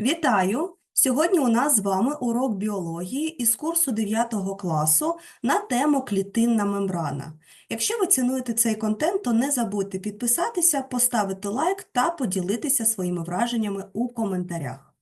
Вітаю! Сьогодні у нас з вами урок біології із курсу 9 класу на тему клітинна мембрана. Якщо ви цінуєте цей контент, то не забудьте підписатися, поставити лайк та поділитися своїми враженнями у коментарях.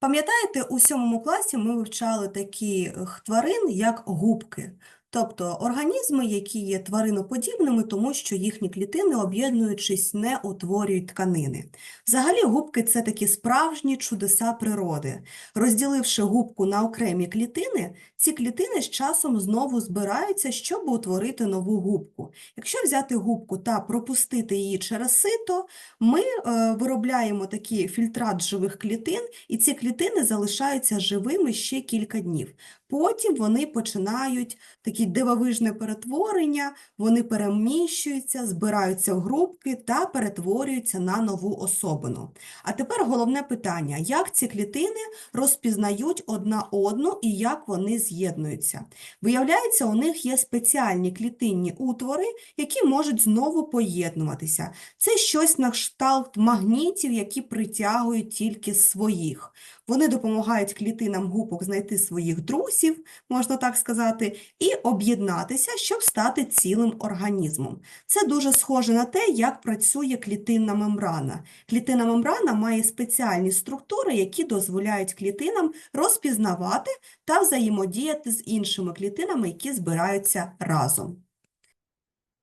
Пам'ятаєте, у сьомому класі ми вивчали таких тварин, як губки, тобто організми, які є твариноподібними, тому що їхні клітини, об'єднуючись, не утворюють тканини. Взагалі, губки це такі справжні чудеса природи. Розділивши губку на окремі клітини, ці клітини з часом знову збираються, щоб утворити нову губку. Якщо взяти губку та пропустити її через сито, ми е, виробляємо такий фільтрат живих клітин, і ці клітини залишаються живими ще кілька днів. Потім вони починають такі дивовижне перетворення, вони переміщуються, збираються в групки та перетворюються на нову особину. А тепер головне питання: як ці клітини розпізнають одна одну і як вони з'єднуються? Виявляється, у них є спеціальні клітинні утвори, які можуть знову поєднуватися. Це щось на кшталт магнітів, які притягують тільки своїх. Вони допомагають клітинам губок знайти своїх друзів, можна так сказати, і об'єднатися, щоб стати цілим організмом. Це дуже схоже на те, як працює клітинна мембрана. Клітинна мембрана має спеціальні структури, які дозволяють клітинам розпізнавати та взаємодіяти з іншими клітинами, які збираються разом.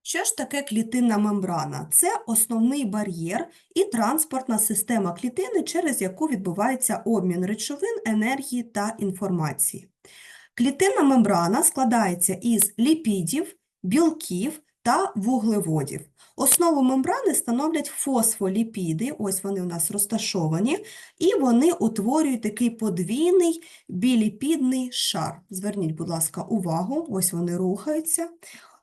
Що ж таке клітинна мембрана? Це основний бар'єр і транспортна система клітини, через яку відбувається обмін речовин, енергії та інформації. Клітинна мембрана складається із ліпідів, білків та вуглеводів. Основу мембрани становлять фосфоліпіди, ось вони у нас розташовані, і вони утворюють такий подвійний біліпідний шар. Зверніть, будь ласка, увагу, ось вони рухаються.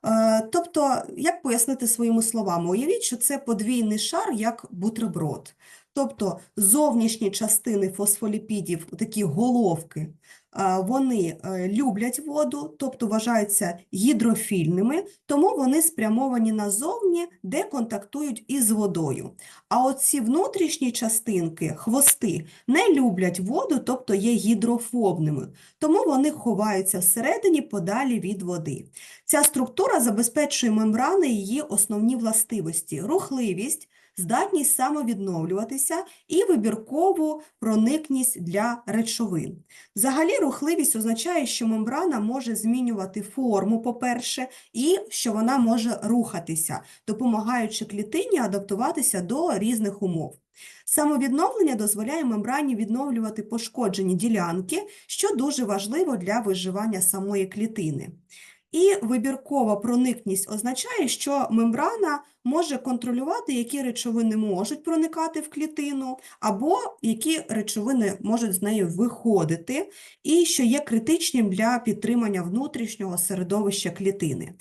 Е, Тобто, як пояснити своїми словами? Уявіть, що це подвійний шар, як бутерброд. Тобто зовнішні частини фосфоліпідів, такі головки, вони е, люблять воду, тобто вважаються гідрофільними, тому вони спрямовані назовні, де контактують із водою. А оці внутрішні частинки, хвости, не люблять воду, тобто є гідрофобними, тому вони ховаються всередині подалі від води. Ця структура забезпечує мембрани її основні властивості – рухливість, здатність самовідновлюватися і вибіркову проникність для речовин. Взагалі, рухливість означає, що мембрана може змінювати форму, по-перше, і що вона може рухатися, допомагаючи клітині адаптуватися до різних умов. Самовідновлення дозволяє мембрані відновлювати пошкоджені ділянки, що дуже важливо для виживання самої клітини. І вибіркова проникність означає, що мембрана може контролювати, які речовини можуть проникати в клітину, або які речовини можуть з нею виходити, і що є критичним для підтримання внутрішнього середовища клітини.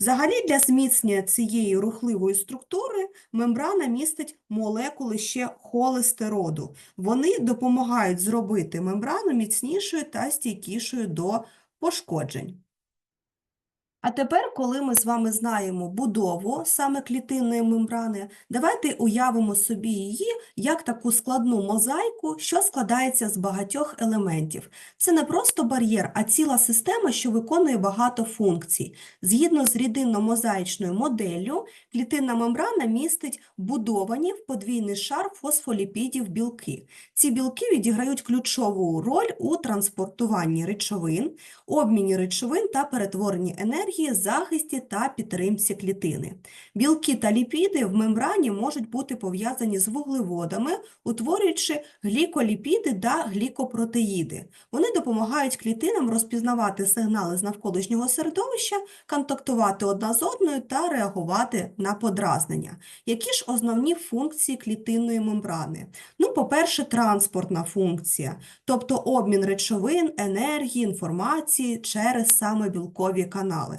Взагалі, для зміцнення цієї рухливої структури мембрана містить молекули ще холестероду. Вони допомагають зробити мембрану міцнішою та стійкішою до пошкоджень. А тепер, коли ми з вами знаємо будову саме клітинної мембрани, давайте уявимо собі її як таку складну мозаїку, що складається з багатьох елементів. Це не просто бар'єр, а ціла система, що виконує багато функцій. Згідно з рідинно-мозаїчною моделлю, клітинна мембрана містить будовані в подвійний шар фосфоліпідів білки. Ці білки відіграють ключову роль у транспортуванні речовин, обміні речовин та перетворенні енергії, захисті та підтримці клітини. Білки та ліпіди в мембрані можуть бути пов'язані з вуглеводами, утворюючи гліколіпіди та глікопротеїди. Вони допомагають клітинам розпізнавати сигнали з навколишнього середовища, контактувати одна з одною та реагувати на подразнення. Які ж основні функції клітинної мембрани? Ну, по-перше, транспортна функція, тобто обмін речовин, енергії, інформації через саме білкові канали.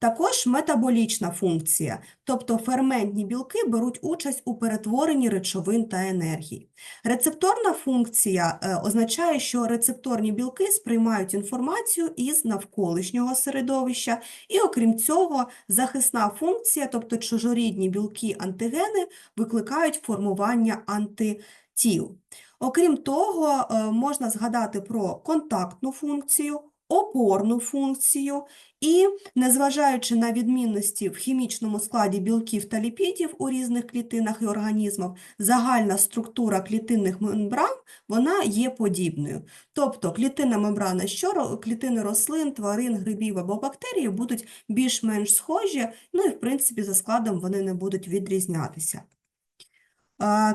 Також метаболічна функція, тобто ферментні білки беруть участь у перетворенні речовин та енергії. Рецепторна функція е, означає, що рецепторні білки сприймають інформацію із навколишнього середовища, і окрім цього, захисна функція, тобто чужорідні білки антигени, викликають формування антитіл. Окрім того, е, можна згадати про контактну функцію, опорну функцію і, незважаючи на відмінності в хімічному складі білків та ліпідів у різних клітинах і організмах, загальна структура клітинних мембран вона є подібною. Тобто клітинна мембрана що клітини рослин, тварин, грибів або бактерій будуть більш-менш схожі, ну і в принципі за складом вони не будуть відрізнятися.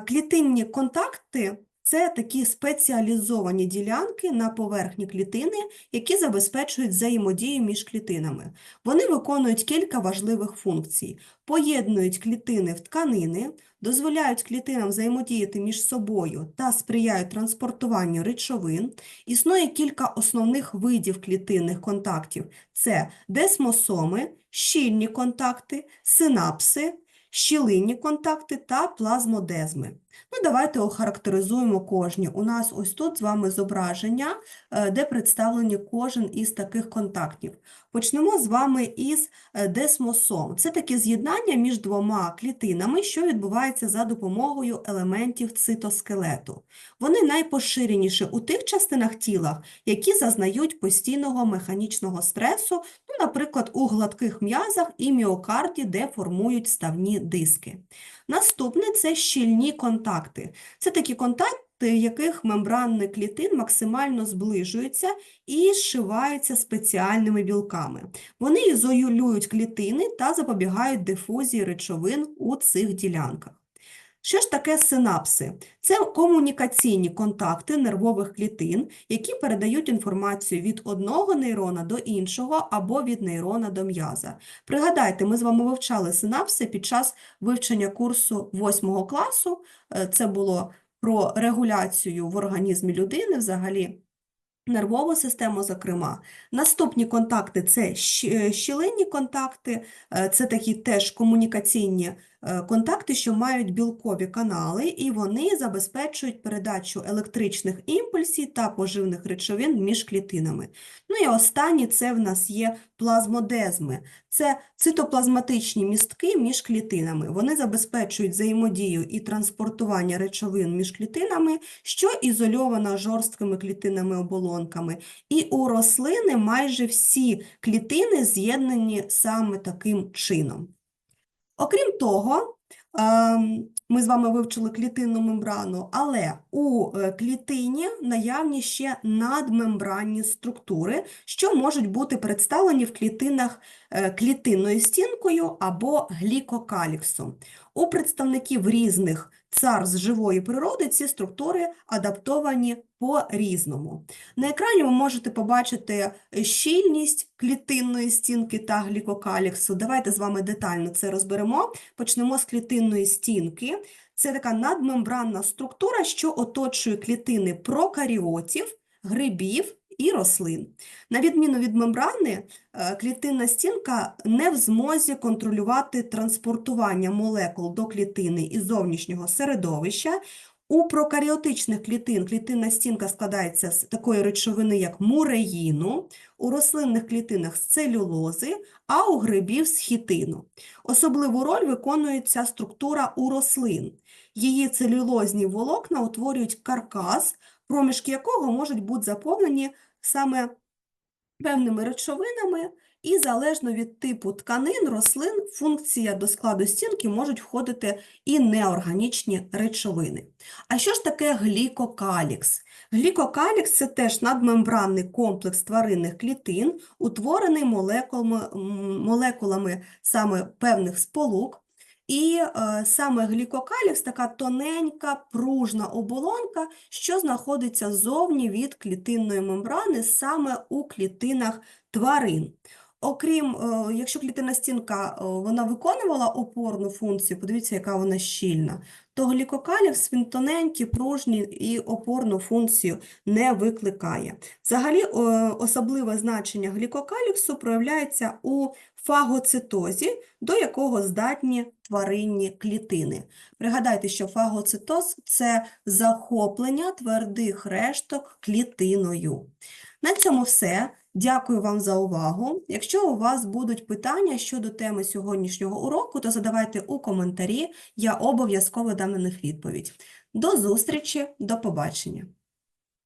Клітинні контакти це такі спеціалізовані ділянки на поверхні клітини, які забезпечують взаємодію між клітинами. Вони виконують кілька важливих функцій: поєднують клітини в тканини, дозволяють клітинам взаємодіяти між собою та сприяють транспортуванню речовин. Існує кілька основних видів клітинних контактів: це десмосоми, щільні контакти, синапси, щілинні контакти та плазмодезми. Ну, давайте охарактеризуємо кожні. У нас ось тут з вами зображення, е, де представлені кожен із таких контактів. Почнемо з вами із е, десмосом. Це таке з'єднання між двома клітинами, що відбувається за допомогою елементів цитоскелету. Вони найпоширеніші у тих частинах тіла, які зазнають постійного механічного стресу, наприклад, у гладких м'язах і міокарді, де формують ставні диски. Наступне це щільні контакти. Це такі контакти, яких мембранні клітин максимально зближуються і зшиваються спеціальними білками. Вони ізолюють клітини та запобігають дифузії речовин у цих ділянках. Що ж таке синапси? Це комунікаційні контакти нервових клітин, які передають інформацію від одного нейрона до іншого або від нейрона до м'яза. Пригадайте, ми з вами вивчали синапси під час вивчення курсу 8 класу. Е, Це було про регуляцію в організмі людини, взагалі нервову систему, зокрема. Наступні контакти це е, щілинні контакти, е, це такі теж комунікаційні контакти, що мають білкові канали, і вони забезпечують передачу електричних імпульсів та поживних речовин між клітинами. Ну і останні це в нас є плазмодезми. Це цитоплазматичні містки між клітинами. Вони забезпечують взаємодію і транспортування речовин між клітинами, що ізольована жорсткими клітинними оболонками. І у рослини майже всі клітини з'єднані саме таким чином. Окрім того, ем, ми з вами вивчили клітинну мембрану, але у е, клітині наявні ще надмембранні структури, що можуть бути представлені в клітинах е, клітинною стінкою або глікокаліксом. У представників різних царств живої природи ці структури адаптовані по-різному. На екрані ви можете побачити е, щільність клітинної стінки та глікокаліксу. Давайте з вами детально це розберемо. Почнемо з клітинної стінки. Це така надмембранна структура, що оточує клітини прокаріотів, грибів і рослин. На відміну від мембрани, е, клітинна стінка не в змозі контролювати транспортування молекул до клітини із зовнішнього середовища. У прокаріотичних клітин клітинна стінка складається з такої речовини, як муреїну, у рослинних клітинах з целюлози, а у грибів з хітину. Особливу роль виконує ця структура у рослин. Її целюлозні волокна утворюють каркас, проміжки якого можуть бути заповнені саме певними речовинами, і залежно від типу тканин, рослин, функція до складу стінки можуть входити і неорганічні речовини. А що ж таке глікокалікс? Глікокалікс – це теж надмембранний комплекс тваринних клітин, утворений молекулами, молекулами саме певних сполук. І е, саме глікокалікс – така тоненька, пружна оболонка, що знаходиться зовні від клітинної мембрани, саме у клітинах тварин. Окрім, е, якщо клітинна стінка е, вона виконувала опорну функцію, подивіться, яка вона щільна, то глікокалікс він тоненький, пружній і опорну функцію не викликає. Взагалі, особливе значення глікокаліксу проявляється у фагоцитозі, до якого здатні тваринні клітини. Пригадайте, що фагоцитоз – це захоплення твердих решток клітиною. На цьому все. Дякую вам за увагу. Якщо у вас будуть питання щодо теми сьогоднішнього уроку, то задавайте у коментарі, я обов'язково дам на них відповідь. До зустрічі, до побачення!